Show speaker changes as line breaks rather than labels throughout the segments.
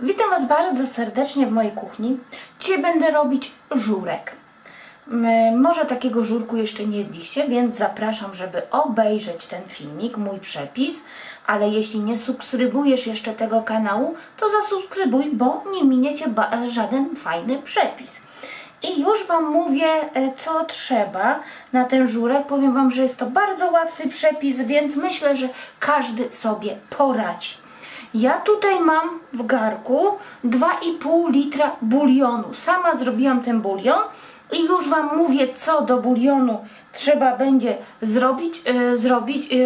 Witam Was bardzo serdecznie w mojej kuchni. Dzisiaj będę robić żurek. Może takiego żurku jeszcze nie jedliście, więc zapraszam, żeby obejrzeć ten filmik, mój przepis. Ale jeśli nie subskrybujesz jeszcze tego kanału, to zasubskrybuj, bo nie miniecie żaden fajny przepis. I już Wam mówię, e, co trzeba na ten żurek. Powiem Wam, że jest to bardzo łatwy przepis, więc myślę, że każdy sobie poradzi. Ja tutaj mam w garku 2,5 litra bulionu. Sama zrobiłam ten bulion i już Wam mówię, co do bulionu trzeba będzie zrobić, e, zrobić e,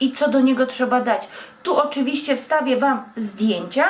i co do niego trzeba dać. Tu oczywiście wstawię Wam zdjęcia.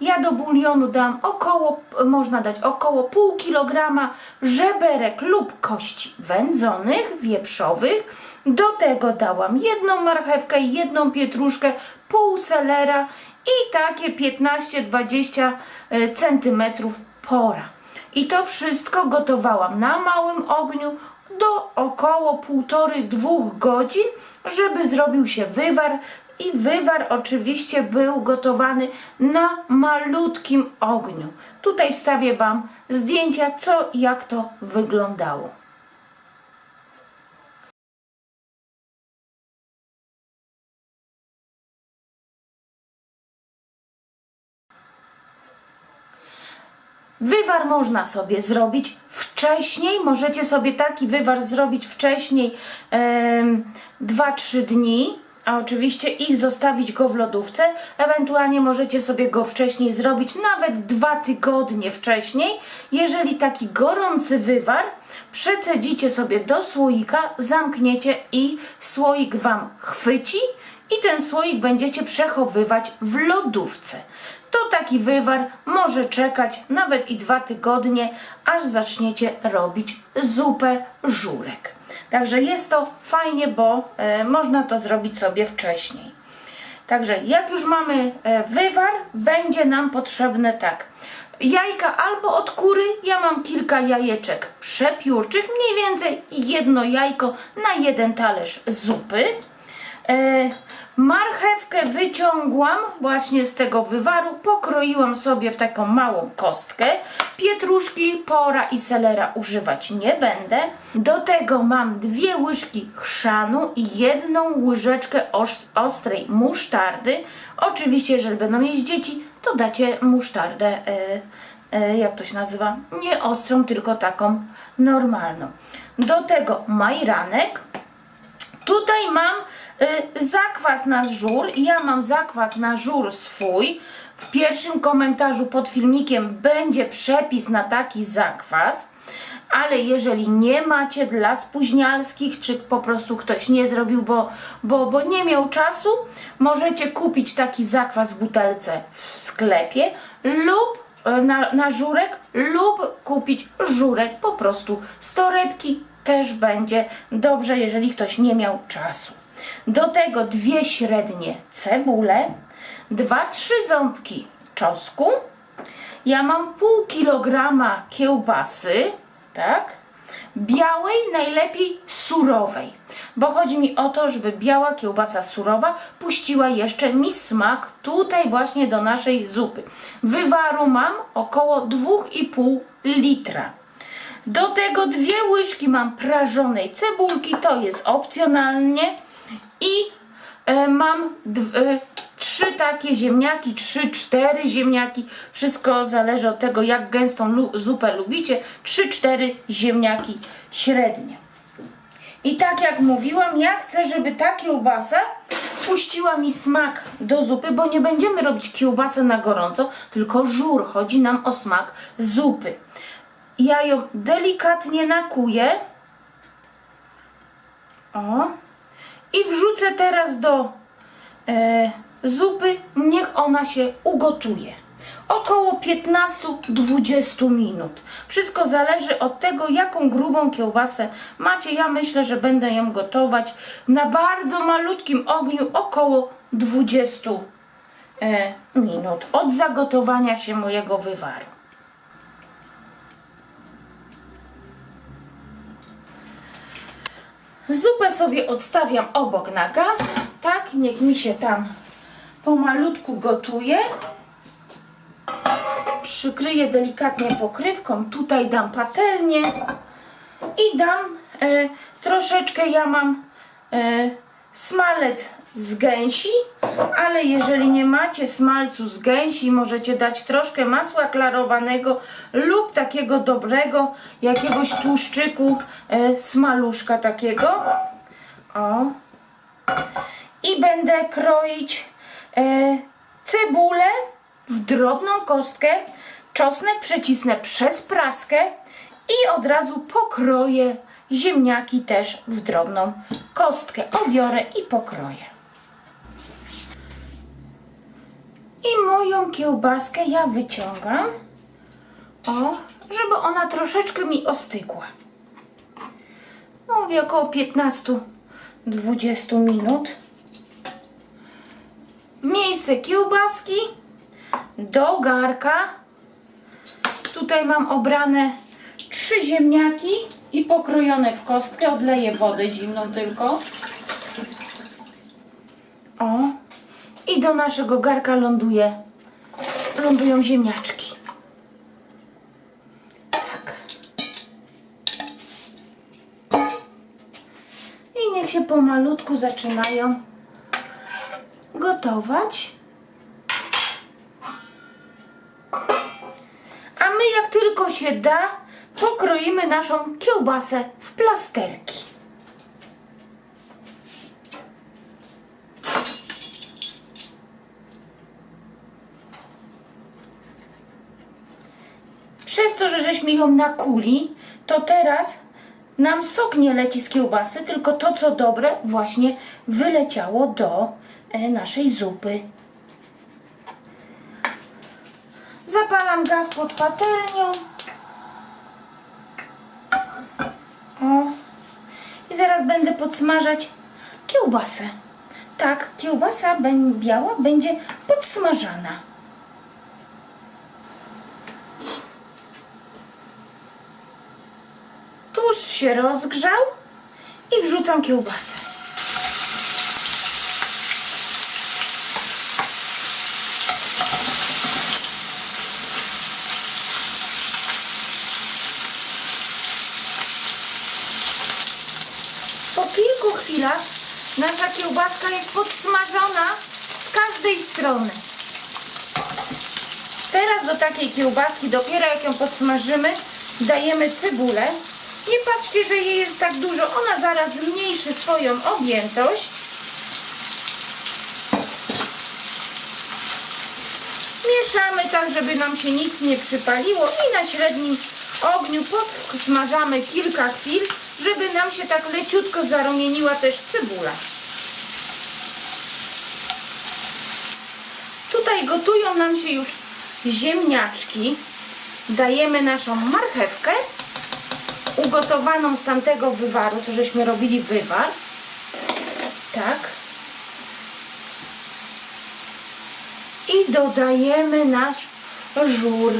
Ja do bulionu dam około, można dać około pół kilograma żeberek lub kości wędzonych, wieprzowych. Do tego dałam jedną marchewkę, jedną pietruszkę, pół selera i takie 15-20 e, centymetrów pora. I to wszystko gotowałam na małym ogniu do około 1,5-2 godzin, żeby zrobił się wywar. I wywar oczywiście był gotowany na malutkim ogniu. Tutaj wstawię Wam zdjęcia, co jak to wyglądało. Wywar można sobie zrobić wcześniej. Możecie sobie taki wywar zrobić wcześniej 2-3 dni, a oczywiście ich zostawić go w lodówce. Ewentualnie możecie sobie go wcześniej zrobić, nawet 2 tygodnie wcześniej. Jeżeli taki gorący wywar przecedzicie sobie do słoika, zamkniecie i słoik Wam chwyci i ten słoik będziecie przechowywać w lodówce. To taki wywar może czekać nawet i dwa tygodnie, aż zaczniecie robić zupę żurek. Także jest to fajnie, bo e, można to zrobić sobie wcześniej. Także jak już mamy e, wywar, będzie nam potrzebne tak. Jajka albo od kury, ja mam kilka jajeczek przepiórczych, mniej więcej jedno jajko na jeden talerz zupy. E, marchewkę wyciągłam właśnie z tego wywaru, pokroiłam sobie w taką małą kostkę. Pietruszki, pora i selera używać nie będę. Do tego mam dwie łyżki chrzanu i jedną łyżeczkę os- ostrej musztardy. Oczywiście, jeżeli będą jeść dzieci, to dacie musztardę, e, e, jak to się nazywa, nie ostrą, tylko taką normalną. Do tego majranek, Tutaj mam zakwas na żur. Ja mam zakwas na żur swój. W pierwszym komentarzu pod filmikiem będzie przepis na taki zakwas. Ale jeżeli nie macie dla spóźnialskich, czy po prostu ktoś nie zrobił, bo, bo, bo nie miał czasu, możecie kupić taki zakwas w butelce w sklepie lub e, na, na żurek lub kupić żurek po prostu z torebki też będzie dobrze, jeżeli ktoś nie miał czasu. Do tego dwie średnie cebule, dwa, trzy ząbki czosnku. Ja mam pół kilograma kiełbasy, tak? Białej, najlepiej surowej, bo chodzi mi o to, żeby biała kiełbasa surowa puściła jeszcze mi smak tutaj właśnie do naszej zupy. Wywaru mam około 2,5 litra. Do tego dwie łyżki mam prażonej cebulki, to jest opcjonalnie. I e, mam e, trzy takie ziemniaki, trzy, cztery ziemniaki. Wszystko zależy od tego, jak gęstą lu, zupę lubicie. Trzy, cztery ziemniaki średnie. I tak jak mówiłam, ja chcę, żeby ta kiełbasa puściła mi smak do zupy, bo nie będziemy robić kiełbasy na gorąco, tylko żur. Chodzi nam o smak zupy. Ja ją delikatnie nakuję. O. I wrzucę teraz do e, zupy. Niech ona się ugotuje. Około 15-20 minut. Wszystko zależy od tego, jaką grubą kiełbasę macie. Ja myślę, że będę ją gotować na bardzo malutkim ogniu około 20 e, minut od zagotowania się mojego wywaru. Zupę sobie odstawiam obok na gaz, tak, niech mi się tam pomalutku gotuje. przykryję delikatnie pokrywką. Tutaj dam patelnię i dam e, troszeczkę, ja mam e, smalec z gęsi, ale jeżeli nie macie smalcu z gęsi, możecie dać troszkę masła klarowanego lub takiego dobrego, jakiegoś tłuszczyku, e, smaluszka takiego. O. I będę kroić e, cebulę w drobną kostkę, czosnek przecisnę przez praskę i od razu pokroję ziemniaki też w drobną kostkę. Obiorę i pokroję. I moją kiełbaskę ja wyciągam, o, żeby ona troszeczkę mi ostygła. Mówię około 15-20 minut. W miejsce kiełbaski do garka. Tutaj mam obrane trzy ziemniaki i pokrojone w kostkę. Odleję wodę zimną tylko. O. I do naszego garka ląduje, lądują ziemniaczki. Tak. I niech się pomalutku zaczynają gotować. A my jak tylko się da, pokroimy naszą kiełbasę w plasterki. Przez to, że żeśmy ją nakuli, to teraz nam sok nie leci z kiełbasy, tylko to, co dobre, właśnie wyleciało do e, naszej zupy. Zapalam gaz pod patelnią. O. I zaraz będę podsmażać kiełbasę. Tak, kiełbasa biała będzie podsmażana. Się rozgrzał i wrzucam kiełbasę. Po kilku chwilach nasza kiełbaska jest podsmażona z każdej strony. Teraz do takiej kiełbaski, dopiero jak ją podsmażymy, dajemy cebulę. Nie patrzcie, że jej jest tak dużo, ona zaraz zmniejszy swoją objętość. Mieszamy tak, żeby nam się nic nie przypaliło i na średnim ogniu podsmażamy kilka chwil, żeby nam się tak leciutko zarumieniła też cebula. Tutaj gotują nam się już ziemniaczki. Dajemy naszą marchewkę ugotowaną z tamtego wywaru, co żeśmy robili wywar. Tak. I dodajemy nasz żur.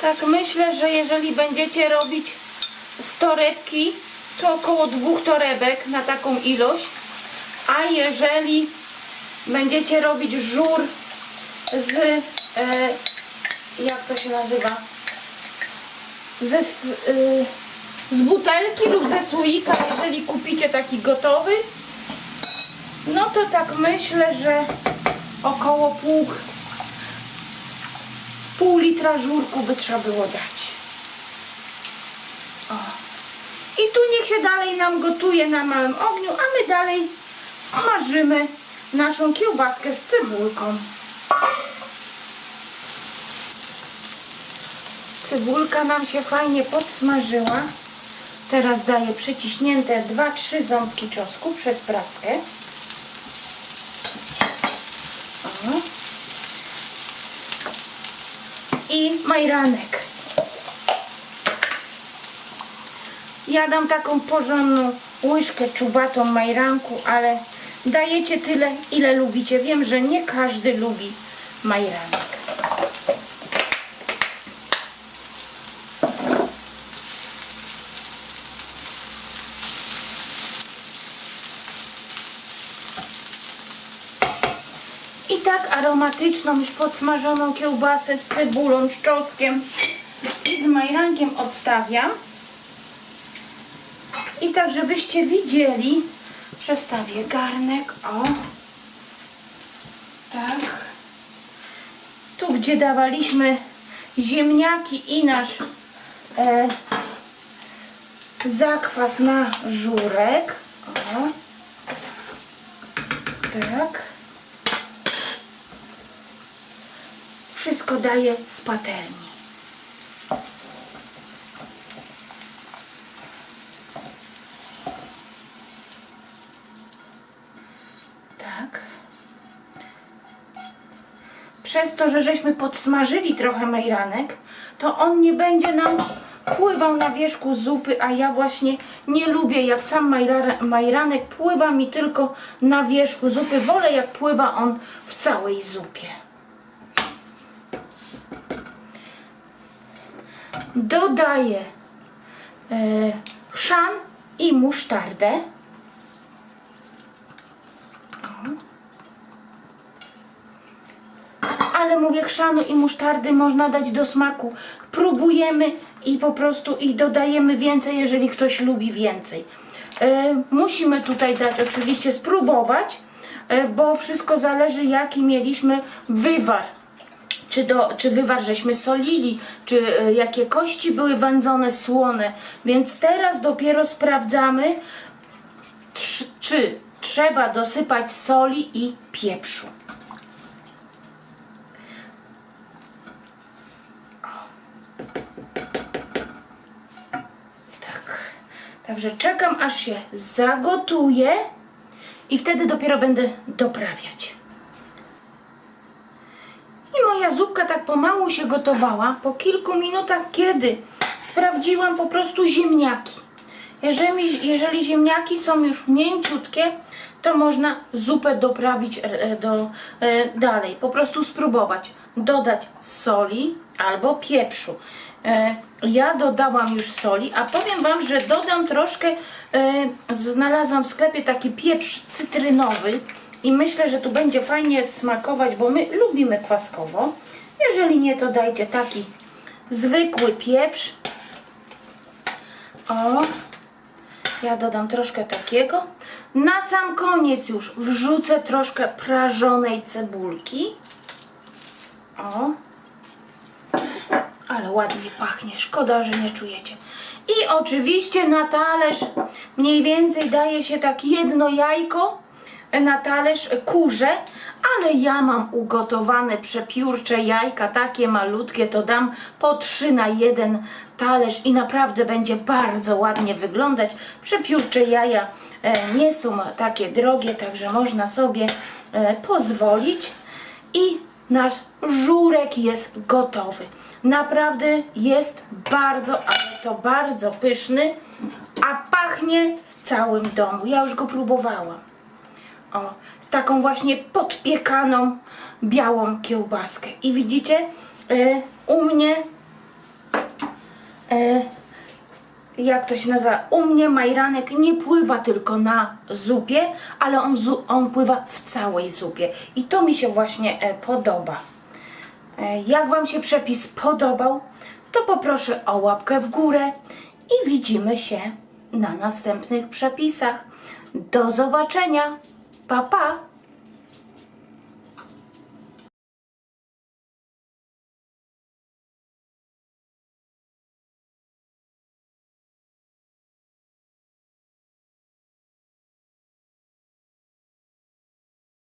Tak myślę, że jeżeli będziecie robić z torebki, to około dwóch torebek na taką ilość. A jeżeli będziecie robić żur z, e, jak to się nazywa, ze, y, z butelki lub ze słoika, jeżeli kupicie taki gotowy, no to tak myślę, że około pół, pół litra żurku by trzeba było dać. O. I tu niech się dalej nam gotuje na małym ogniu, a my dalej smażymy naszą kiełbaskę z cebulką. Cebulka nam się fajnie podsmażyła. Teraz daję przyciśnięte 2-3 ząbki czosnku przez praskę. O. I majranek. Ja dam taką porządną łyżkę czubatą majranku, ale dajecie tyle, ile lubicie. Wiem, że nie każdy lubi majranek. I tak aromatyczną, już podsmażoną kiełbasę z cebulą, z czosnkiem i z majrankiem odstawiam. I tak, żebyście widzieli, przestawię garnek, o. Tak. Tu, gdzie dawaliśmy ziemniaki i nasz e, zakwas na żurek. O. Tak. Wszystko daję z patelni. Tak. Przez to, że żeśmy podsmażyli trochę majranek, to on nie będzie nam pływał na wierzchu zupy, a ja właśnie nie lubię, jak sam majra- majranek pływa mi tylko na wierzchu zupy. Wolę, jak pływa on w całej zupie. Dodaję e, chrzan i musztardę. ale mówię chrzanu i musztardy można dać do smaku. Próbujemy i po prostu i dodajemy więcej, jeżeli ktoś lubi więcej. E, musimy tutaj dać oczywiście spróbować, e, bo wszystko zależy jaki mieliśmy wywar. Czy, do, czy wywar żeśmy solili, czy e, jakie kości były wędzone, słone. Więc teraz dopiero sprawdzamy, czy trzeba dosypać soli i pieprzu. Tak. Także czekam aż się zagotuje i wtedy dopiero będę doprawiać. Moja zupka tak pomału się gotowała. Po kilku minutach, kiedy sprawdziłam po prostu ziemniaki. Jeżeli, jeżeli ziemniaki są już mięciutkie, to można zupę doprawić e, do, e, dalej. Po prostu spróbować dodać soli albo pieprzu. E, ja dodałam już soli, a powiem Wam, że dodam troszkę, e, znalazłam w sklepie taki pieprz cytrynowy i myślę, że tu będzie fajnie smakować, bo my lubimy kwaskowo. Jeżeli nie, to dajcie taki zwykły pieprz. O, ja dodam troszkę takiego. Na sam koniec już wrzucę troszkę prażonej cebulki. O. Ale ładnie pachnie. Szkoda, że nie czujecie. I oczywiście na talerz mniej więcej daje się tak jedno jajko na talerz kurze, ale ja mam ugotowane przepiórcze jajka, takie malutkie, to dam po trzy na jeden talerz i naprawdę będzie bardzo ładnie wyglądać. Przepiórcze jaja e, nie są takie drogie, także można sobie e, pozwolić i nasz żurek jest gotowy. Naprawdę jest bardzo, ale to bardzo pyszny, a pachnie w całym domu. Ja już go próbowałam. O, z taką właśnie podpiekaną białą kiełbaskę. I widzicie, e, u mnie, e, jak to się nazywa, u mnie majranek nie pływa tylko na zupie, ale on, on pływa w całej zupie. I to mi się właśnie e, podoba. E, Jak Wam się przepis podobał, to poproszę o łapkę w górę i widzimy się na następnych przepisach. Do zobaczenia. papá.